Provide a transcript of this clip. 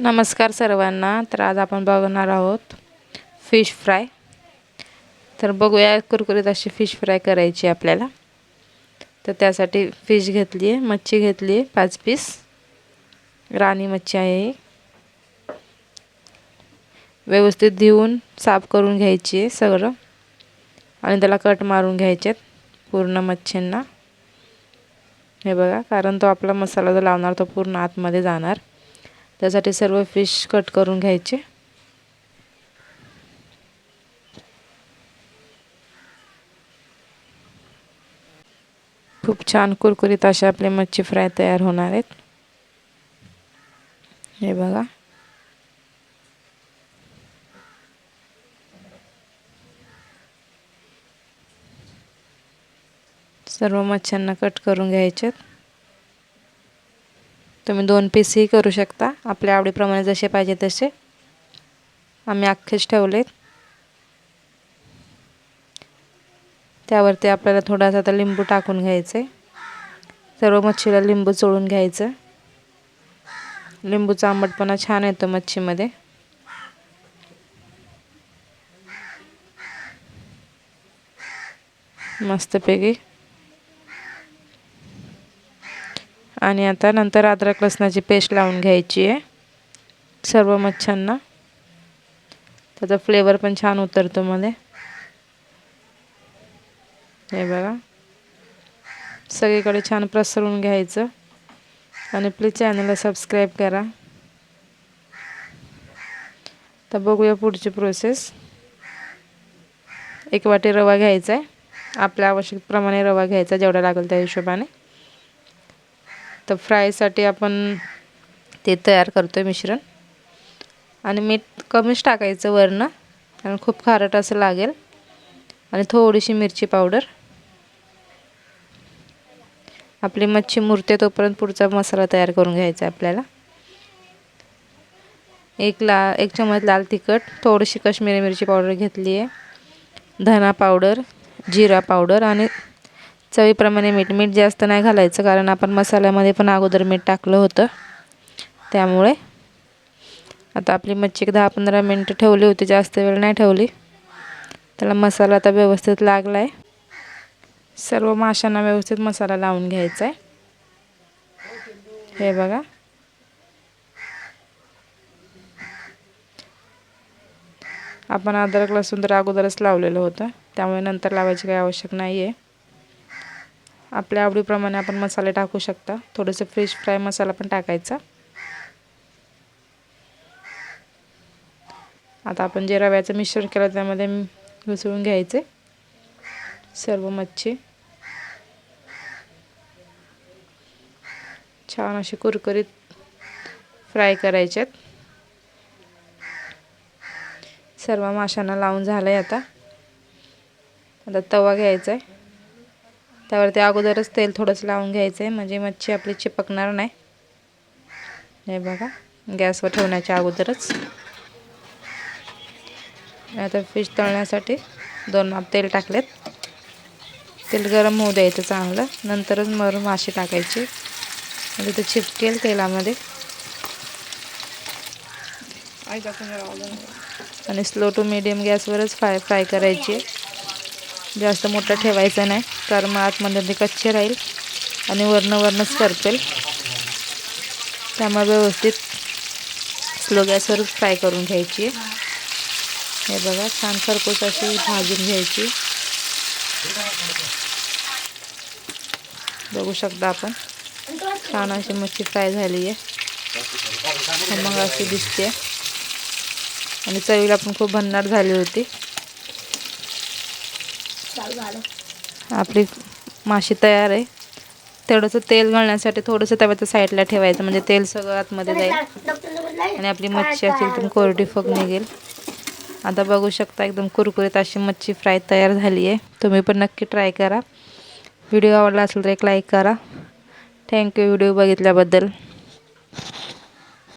नमस्कार सर्वांना. तर आज आपण बघणार आहोत फिश फ्राय तर बघूया कुरकुरीत अशी फिश फ्राय करायची आपल्याला. तर त्यासाठी फिश घेतली आहे मच्छी घेतली आहे पाच पीस राणी मच्छी आहे व्यवस्थित धुवून साफ करून घ्यायची आहे सगळं. आणि त्याला कट मारून घ्यायचे पूर्ण मच्छींना. हे बघा कारण तो आपला मसाला जो लावणार तो पूर्ण आतमध्ये जाणार. त्यासाठी सर्व फिश कट करून घ्यायचे. खूप छान कुरकुरीत असे आपले मच्छी फ्राय तयार होणार आहेत. हे बघा. सर्व मच्छ्यांना कट करून घ्यायचेत. तुम्ही दोन पीसही करू शकता. आपल्या आवडीप्रमाणे जसे पाहिजे तसे. आम्ही अख्खेच ठेवलेत. त्यावरती आपल्याला थोडासा आता लिंबू टाकून घ्यायचं. आहे सर्व मच्छीला लिंबू चोळून घ्यायचं. लिंबूचा आंबटपणा छान येतो मच्छीमध्ये. मस्तपैकी. आणि आता नंतर अद्रक लसणाची पेस्ट लावून घ्यायची आहे. सर्व मच्छ्यांना त्याचा फ्लेवर पण छान उतरतो मध्ये. हे बघा. सगळीकडे छान प्रसरून घ्यायचं. आणि प्लीज चॅनलला सबस्क्राईब करा. तर बघूया पुढची प्रोसेस एक वाटी रवा घ्यायचा आहे. आपल्या आवश्यकप्रमाणे रवा घ्यायचा जेवढा लागेल त्या हिशोबाने. तर फ्रायसाठी आपण ते तयार करतो आहे मिश्रण. आणि मीठ कमीच टाकायचं वरनं कारण खूप खारट असं लागेल. आणि थोडीशी मिरची पावडर. आपली मच्छी मुरते तोपर्यंत पुढचा मसाला तयार करून घ्यायचा आहे आपल्याला. एक ला एक चमच लाल तिखट थोडीशी कश्मीरी मिरची पावडर घेतली आहे धना पावडर जिरा पावडर आणि चवीप्रमाणे मीठ मीठ जास्त नाही घालायचं कारण आपण मसाल्यामध्ये पण अगोदर मीठ टाकलं होतं. त्यामुळे आता आपली मच्छी दहा पंधरा मिनटं ठेवली होती जास्त वेळ नाही ठेवली. त्याला मसाला आता व्यवस्थित लागला आहे सर्व माशांना व्यवस्थित मसाला लावून घ्यायचा आहे हे बघा. आपण अद्रक लसूण तर अगोदरच लावलेलं होतं. त्यामुळे नंतर लावायची काही आवश्यक नाही आहे आपल्या आवडीप्रमाणे आपण मसाले टाकू शकता. थोडंसं फिश फ्राय मसाला पण टाकायचा. आता आपण जे रव्याचं मिश्रण केलं त्यामध्ये घुसळून घ्यायचे. सर्व मच्छी. छान अशी कुरकुरीत फ्राय करायच्यात. सर्व माशांना लावून झालं आहे आता. आता तवा घ्यायचा आहे त्यावरती अगोदरच तेल थोडंसं लावून घ्यायचं आहे म्हणजे मच्छी आपली चिपकणार नाही. हे बघा गॅसवर ठेवण्याच्या अगोदरच. आता फिश तळण्यासाठी दोन माप तेल टाकलेत. तेल गरम होऊ द्यायचं चांगलं. नंतरच मर मासे टाकायचे. म्हणजे ते चिपकेल तेलामध्ये. आणि स्लो टू मिडियम गॅसवरच फ्राय फ्राय करायची. जास्त मोठं ठेवायचा नाही कारण मग आतमध्ये ते कच्चे राहील आणि वरनं वरणंच करपेल त्यामुळे व्यवस्थित स्लो गॅसवरच फ्राय करून घ्यायची. हे बघा छान खरपूस अशी भाजून घ्यायची. बघू शकता आपण. छान अशी मच्छी फ्राय झाली आहे मग अशी दिसते आणि चवीला पण खूप भन्नाट झाली होती. आपली माशी तयार आहे. तेवढंसं तेल घालण्यासाठी थोडंसं तव्याच्या साईडला ठेवायचं म्हणजे तेल सगळं आतमध्ये जाईल. आणि आपली मच्छी अशी एकदम कोरडी फग निघेल. आता बघू शकता एकदम कुरकुरीत अशी मच्छी फ्राय तयार झाली आहे. तुम्ही पण नक्की ट्राय करा. व्हिडिओ आवडला असेल तर एक लाईक करा. Thank you video बघितल्याबद्दल.